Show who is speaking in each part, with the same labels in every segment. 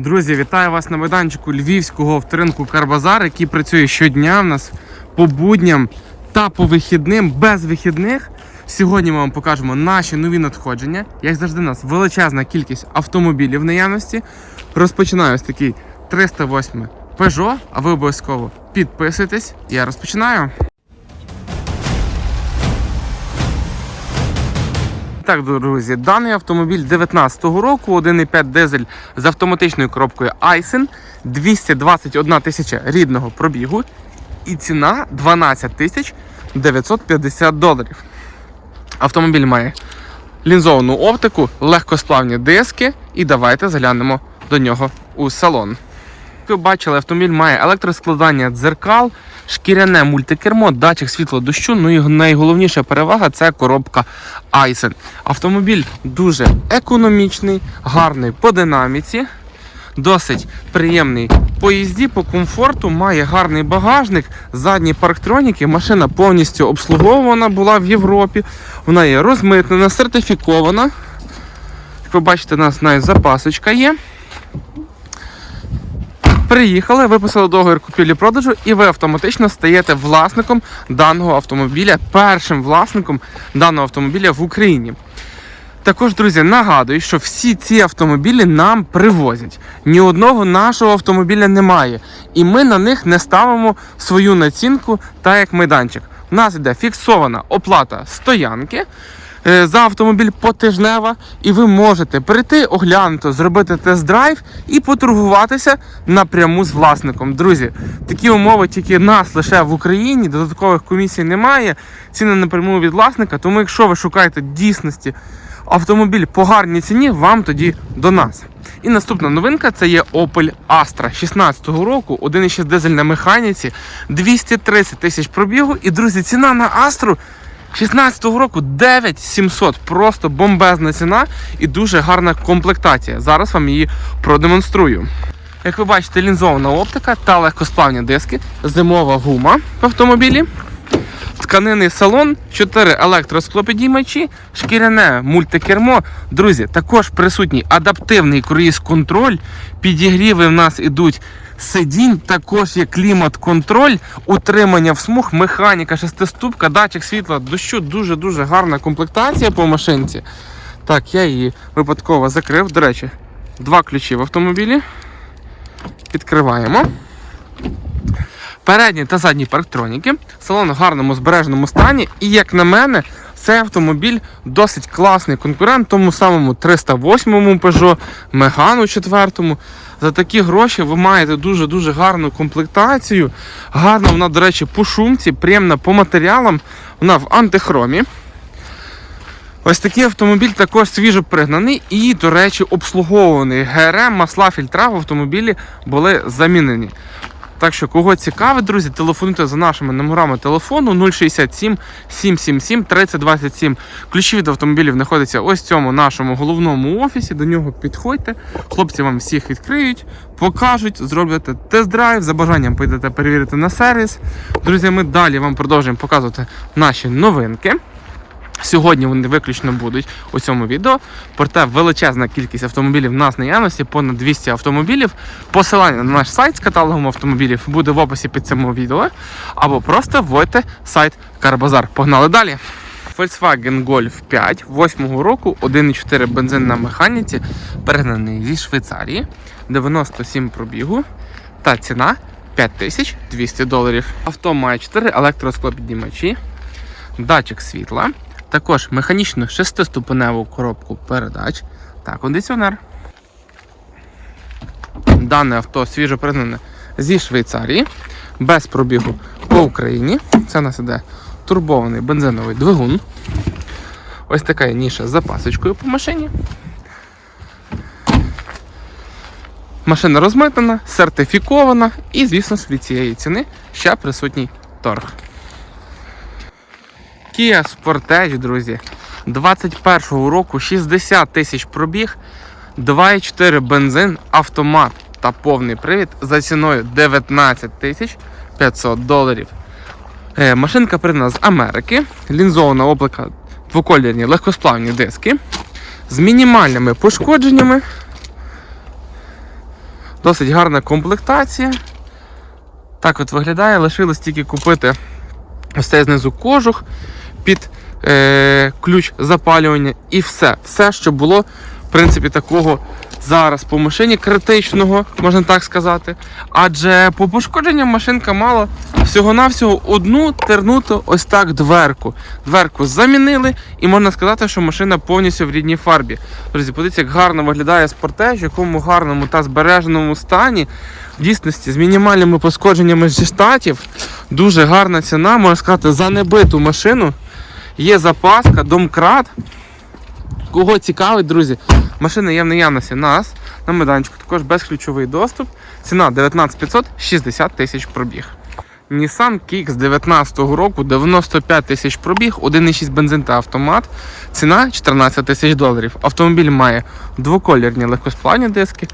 Speaker 1: Друзі, вітаю вас на майданчику львівського авторинку Карбазар, який працює щодня в нас по будням та по вихідним, без вихідних. Сьогодні ми вам покажемо наші нові надходження. Як завжди, у нас величезна кількість автомобілів в наявності. Розпочинаю з такий 308 Peugeot, а ви обов'язково підписуйтесь. Я розпочинаю. Так, друзі, даний автомобіль 19-го року, 1,5 дизель з автоматичною коробкою Айсен, 221 тисяча рідного пробігу і ціна 12 тисяч 950 доларів. Автомобіль має лінзовану оптику, легкосплавні диски, і давайте заглянемо до нього у салон. Ви бачили, автомобіль має електроскладання дзеркал, шкіряне мультикермо, датчик світло дощу. Ну і найголовніша перевага це коробка Айсен. Автомобіль дуже економічний, гарний по динаміці, досить приємний по їзді, по комфорту, має гарний багажник, задні парктроніки. Машина повністю обслуговувана була в Європі. Вона є розмитнена, сертифікована. Як ви бачите, у нас навіть запасочка є. Приїхали, виписали договір купівлі-продажу, і ви автоматично стаєте власником даного автомобіля, першим власником даного автомобіля в Україні. Також, друзі, нагадую, що всі ці автомобілі нам привозять. Ні одного нашого автомобіля немає. І ми на них не ставимо свою націнку та як майданчик. У нас йде фіксована оплата стоянки за автомобіль потижнева, і ви можете прийти, оглянути, зробити тест-драйв і поторгуватися напряму з власником. Друзі, такі умови тільки нас лише в Україні, додаткових комісій немає. Ціни напряму від власника. Тому, якщо ви шукаєте дійсності автомобіль по гарній ціні, вам тоді до нас. І наступна новинка це є Opel Astra 16-го року, 1,6 дизель на механіці, 230 тисяч пробігу. І, друзі, ціна на Astra 16-го року 9700. Просто бомбезна ціна і дуже гарна комплектація. Зараз вам її продемонструю. Як ви бачите, лінзована оптика та легкосплавні диски, зимова гума в автомобілі. Тканинний салон, 4 електросклопідіймачі, шкіряне мультикермо. Друзі, також присутній адаптивний круїз-контроль. Підігріви в нас ідуть сидінь, також є клімат-контроль, утримання в смуг, механіка, шестиступка, датчик світла, дощу. Дуже-дуже гарна комплектація по машинці. Так, я її випадково закрив. До речі, два ключі в автомобілі. Відкриваємо. Передні та задні парктроніки. Салон в гарному збереженому стані. І як на мене, цей автомобіль досить класний конкурент тому самому 308-му Peugeot, Megane 4 За такі гроші ви маєте дуже-дуже гарну комплектацію. Гарна вона, до речі, по шумці, приємна по матеріалам. Вона в антихромі. Ось такий автомобіль також свіжо пригнаний і, до речі, обслуговуваний. ГРМ, масла, фільтра в автомобілі були замінені. Так що, кого цікавить, друзі, телефонуйте за нашими номерами телефону 067 777 3027. Ключі від автомобілів знаходяться ось в цьому нашому головному офісі. До нього підходьте. Хлопці вам всіх відкриють, покажуть, зроблять тест-драйв. За бажанням поїдете перевірити на сервіс. Друзі, ми далі вам продовжуємо показувати наші новинки. Сьогодні вони виключно будуть у цьому відео. Проте величезна кількість автомобілів в нас наявності, понад 200 автомобілів. Посилання на наш сайт з каталогом автомобілів буде в описі під цим відео. Або просто вводьте сайт Карбазар. Погнали далі. Volkswagen Golf 5 8 року, 1,4 бензин на механіці, перегнаний зі Швейцарії, 97 пробігу та ціна 5200 доларів. Авто має 4 електросклопіднімачі, датчик світла, також механічну шестиступеневу коробку передач та кондиціонер. Дане авто свіжо признане зі Швейцарії, без пробігу по Україні. Це у нас іде турбований бензиновий двигун. Ось така є ніша з запасочкою по машині. Машина розмитнена, сертифікована і, звісно, від цієї ціни ще присутній торг. Kia Sportage, друзі. 21-го року 60 тисяч пробіг, 2,4 бензин, автомат та повний привід за ціною 19 тисяч 500 доларів. Е, машинка придана з Америки, лінзована облака двоколірні легкосплавні диски з мінімальними пошкодженнями. Досить гарна комплектація. Так от виглядає. Лишилось тільки купити ось цей знизу кожух під е, ключ запалювання і все. Все, що було, в принципі, такого зараз по машині критичного, можна так сказати. Адже по пошкодженням машинка мала всього-навсього одну тернуту ось так дверку. Дверку замінили, і можна сказати, що машина повністю в рідній фарбі. Друзі, подивіться, як гарно виглядає спортеж, в якому гарному та збереженому стані. В дійсності з мінімальними пошкодженнями зі штатів. Дуже гарна ціна, можна сказати, за небиту машину. Є запаска, домкрат. Кого цікавить, друзі, машина є в наявності нас на майданчику, також безключовий доступ. Ціна 19500, 60 тисяч пробіг. Nissan Kicks 19 року, 95 тисяч пробіг, 1,6 бензин та автомат. Ціна 14 тисяч доларів. Автомобіль має двоколірні легкосплавні диски,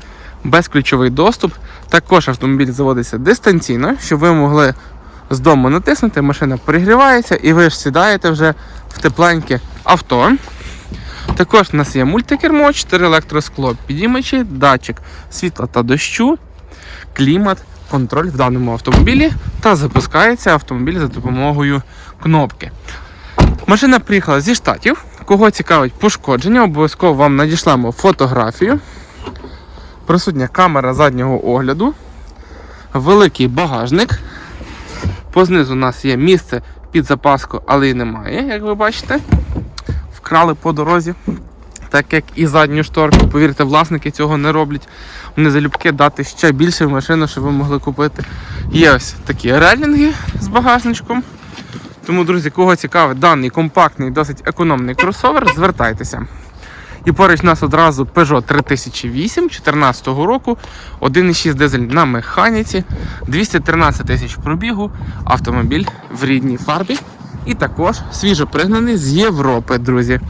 Speaker 1: безключовий доступ. Також автомобіль заводиться дистанційно, щоб ви могли з дому натиснути, машина перегрівається і ви ж сідаєте вже в тепленьке авто. Також у нас є мультикермо, 4 електроскло, підіймачі, датчик світла та дощу, клімат, контроль в даному автомобілі та запускається автомобіль за допомогою кнопки. Машина приїхала зі штатів. Кого цікавить пошкодження, обов'язково вам надішлемо фотографію. Присутня камера заднього огляду, великий багажник. Познизу у нас є місце під запаску, але її немає, як ви бачите. Вкрали по дорозі, так як і задню шторку. Повірте, власники цього не роблять. Вони залюбки дати ще більше в машину, щоб ви могли купити. Є ось такі релінги з багажничком. Тому, друзі, кого цікавить даний компактний, досить економний кросовер, звертайтеся. І поруч нас одразу Peugeot 3008 2014 року, 1,6 дизель на механіці, 213 тисяч пробігу, автомобіль в рідній фарбі. І також свіжо пригнаний з Європи, друзі.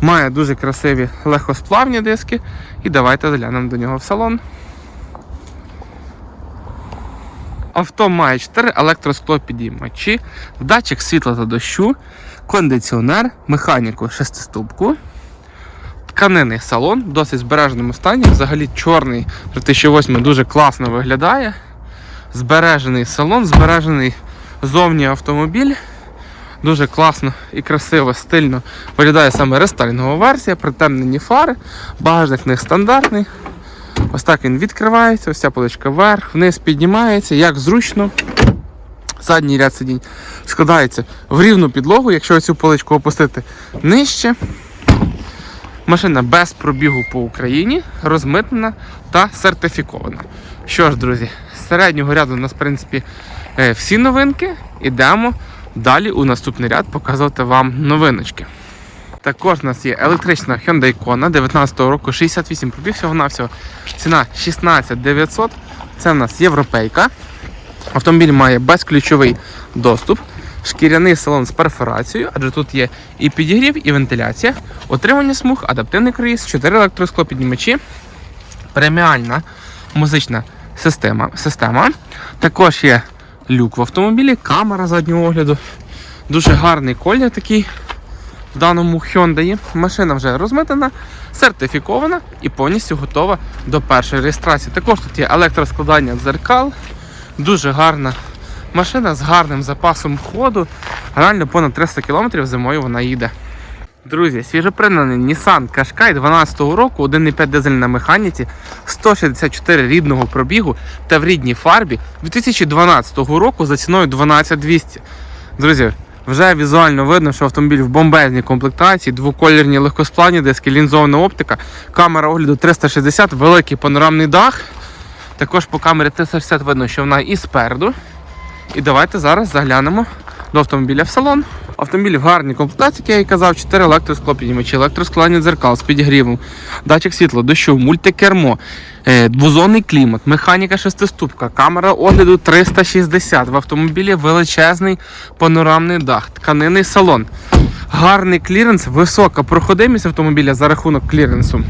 Speaker 1: Має дуже красиві легкосплавні диски. І давайте заглянемо до нього в салон. Авто має 4 електросклопідіймачі, датчик світла та дощу, кондиціонер, механіку шестиступку, тканинний салон в досить збереженому стані. Взагалі чорний 2008 дуже класно виглядає. Збережений салон, збережений зовні автомобіль. Дуже класно і красиво, стильно виглядає саме рестайлінгова версія, притемнені фари, багажник них стандартний. Ось так він відкривається, ось ця поличка вверх, вниз піднімається, як зручно. Задній ряд сидінь складається в рівну підлогу, якщо цю поличку опустити нижче. Машина без пробігу по Україні, розмитнена та сертифікована. Що ж, друзі, з середнього ряду у нас, в принципі, е, всі новинки. Ідемо далі у наступний ряд показувати вам новиночки. Також у нас є електрична Hyundai Kona 19 року, 68 пробіг всього-навсього. Ціна 16 900. Це в нас європейка. Автомобіль має безключовий доступ, шкіряний салон з перфорацією, адже тут є і підігрів, і вентиляція, отримання смуг, адаптивний круїз, 4 електросклопіднімачі, преміальна музична система. система. Також є люк в автомобілі, камера заднього огляду. Дуже гарний колір такий в даному Hyundai. Машина вже розмитана, сертифікована і повністю готова до першої реєстрації. Також тут є електроскладання дзеркал. Дуже гарна машина з гарним запасом ходу. Реально понад 300 км зимою вона їде. Друзі, свіжопригнаний Nissan Qashqai 12 року, 1,5 дизель на механіці, 164 рідного пробігу та в рідній фарбі 2012 року за ціною 12200. Друзі, вже візуально видно, що автомобіль в бомбезній комплектації, двоколірні легкосплавні диски, лінзована оптика, камера огляду 360, великий панорамний дах. Також по камері 360 видно, що вона і спереду. І давайте зараз заглянемо до автомобіля в салон. Автомобіль в гарній комплектації, як я і казав, 4 електросклопіднімачі, електросклання дзеркал з підігрівом, датчик світла, дощу, мультикермо, е, двозонний клімат, механіка шестиступка, камера огляду 360. В автомобілі величезний панорамний дах, тканинний салон. Гарний кліренс, висока проходимість автомобіля за рахунок кліренсу.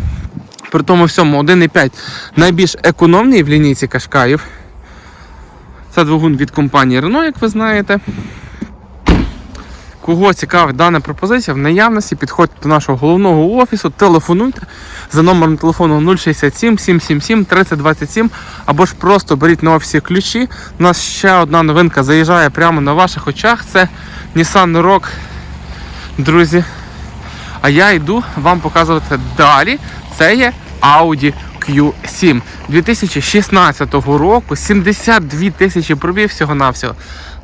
Speaker 1: При тому всьому 1,5 найбільш економний в лінійці кашкаїв. Це двигун від компанії Renault, як ви знаєте. Кого цікавить дана пропозиція, в наявності підходьте до нашого головного офісу, телефонуйте за номером телефону 067 777 3027 або ж просто беріть на офісі ключі. У нас ще одна новинка заїжджає прямо на ваших очах. Це Nissan Rogue, друзі. А я йду вам показувати далі. Це є Audi Q7 2016 року. 72 тисячі пробів всього-навсього.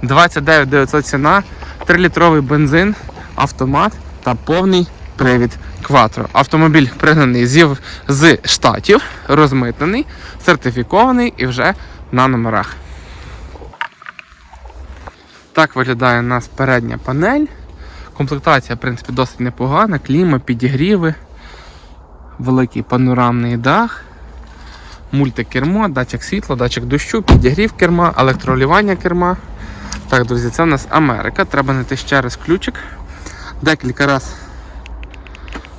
Speaker 1: 29 900 ціна, 3-літровий бензин, автомат та повний привід Quattro. Автомобіль пригнаний з, з штатів, розмитнений, сертифікований і вже на номерах. Так виглядає у нас передня панель. Комплектація, в принципі, досить непогана. Кліма, підігріви, великий панорамний дах, мультикермо, датчик світла, датчик дощу, підігрів керма, електролювання керма. Так, друзі, це у нас Америка. Треба знайти ще раз ключик. Декілька разів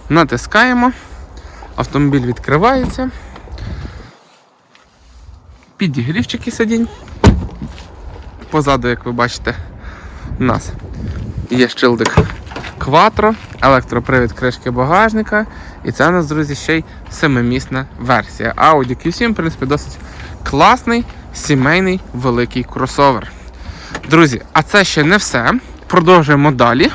Speaker 1: натискаємо. Автомобіль відкривається. Підігрівчики сидінь. Позаду, як ви бачите, у нас є щилдик Quattro, електропривід кришки багажника. І це у нас, друзі, ще й семимісна версія. Audi Q7, в принципі, досить класний, сімейний великий кросовер. Друзі, а це ще не все. Продовжуємо далі.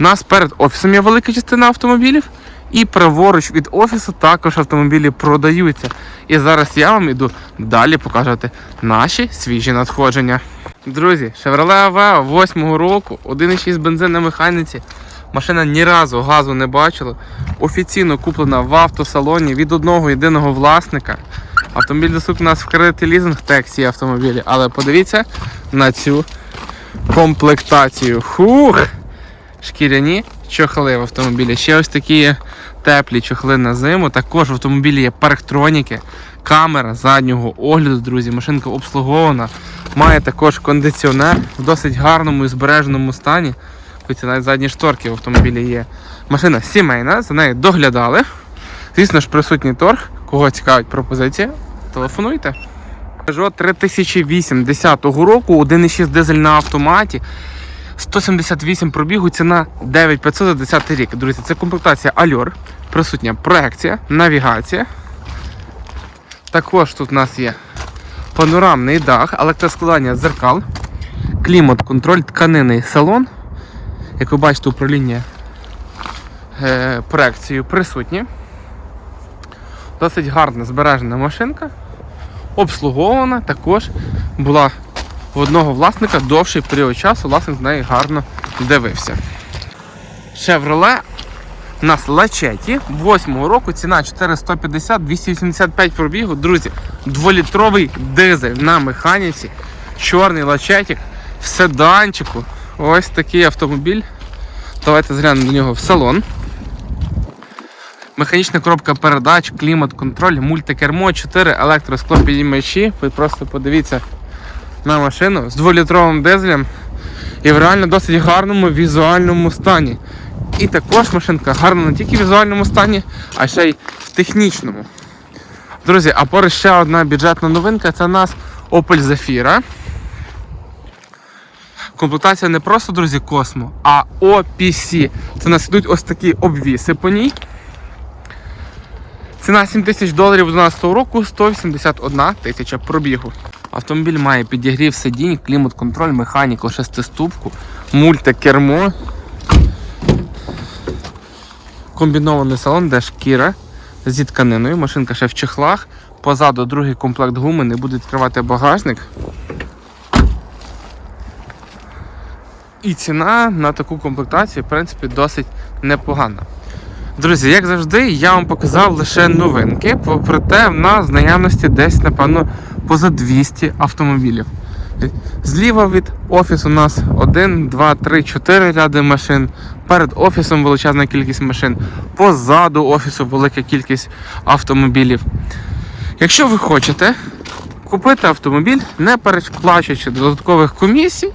Speaker 1: У нас перед офісом є велика частина автомобілів, і праворуч від офісу також автомобілі продаються. І зараз я вам іду далі показувати наші свіжі надходження. Друзі, Chevrolet Aveo 8 року, 1,6 бензин на механіці. Машина ні разу газу не бачила. Офіційно куплена в автосалоні від одного єдиного власника. Автомобіль доступний у нас в кредит і лізинг, ці автомобілі. Але подивіться на цю комплектацію. Хух! Шкіряні чохли в автомобілі. Ще ось такі теплі чохли на зиму. Також в автомобілі є парктроніки, камера заднього огляду, друзі. Машинка обслугована. Має також кондиціонер в досить гарному і збереженому стані. Хоч навіть задні шторки в автомобілі є. Машина сімейна, за нею доглядали. Звісно ж, присутній торг. Кого цікавить пропозиція, телефонуйте. Peugeot 3080 року, 1,6 дизель на автоматі. 178 пробігу, ціна 9500 за 10 рік. Друзі, це комплектація Allure, присутня проекція, навігація. Також тут у нас є панорамний дах, електроскладання дзеркал, клімат, контроль, тканинний салон. Як ви бачите, управління е, проекцією присутнє. Досить гарна збережена машинка. Обслугована, також була в одного власника довший період часу, власник з неї гарно дивився. Chevrolet у нас Лачеті 8 року, ціна 4150, 285 пробігу. Друзі, дволітровий дизель на механіці, чорний лачетик в седанчику. Ось такий автомобіль. Давайте зглянемо до нього в салон. Механічна коробка передач, клімат-контроль, мультикермо, 4 електросклопідіймачі. Ви просто подивіться на машину з 2-літровим дизелем і в реально досить гарному візуальному стані. І також машинка гарна не тільки в візуальному стані, а ще й в технічному. Друзі, а поруч ще одна бюджетна новинка це у нас Opel Zafira. Комплектація не просто, друзі, Космо, а OPC. Це у нас йдуть ось такі обвіси по ній. Ціна 7 тисяч доларів 2012 року, 181 тисяча пробігу. Автомобіль має підігрів сидінь, клімат-контроль, механіку, шестиступку, мультикермо. Комбінований салон, де шкіра зі тканиною. Машинка ще в чехлах. Позаду другий комплект гуми, не буде відкривати багажник. І ціна на таку комплектацію, в принципі, досить непогана. Друзі, як завжди, я вам показав лише новинки, проте в нас наявності десь, напевно, поза 200 автомобілів. Зліва від офісу у нас 1, 2, 3, 4 ряди машин. Перед офісом величезна кількість машин. Позаду офісу велика кількість автомобілів. Якщо ви хочете купити автомобіль, не переплачуючи додаткових комісій,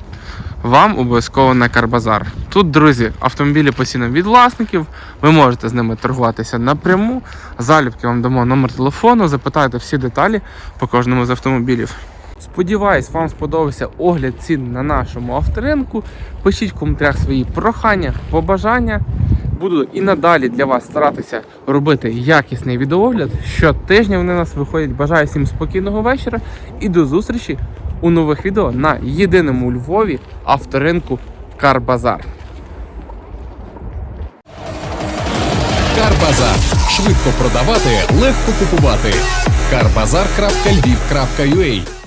Speaker 1: вам обов'язково на Карбазар. Тут, друзі, автомобілі постійно від власників, ви можете з ними торгуватися напряму. Залюбки вам дамо номер телефону, запитайте всі деталі по кожному з автомобілів. Сподіваюсь, вам сподобався огляд цін на нашому авторинку. Пишіть в коментарях свої прохання, побажання. Буду і надалі для вас старатися робити якісний відеоогляд. Щотижня вони у нас виходять. Бажаю всім спокійного вечора і до зустрічі у нових відео на єдиному у Львові авторинку Карбазар.
Speaker 2: Карбазар. Швидко продавати, легко купувати. Карбазар.львів.ua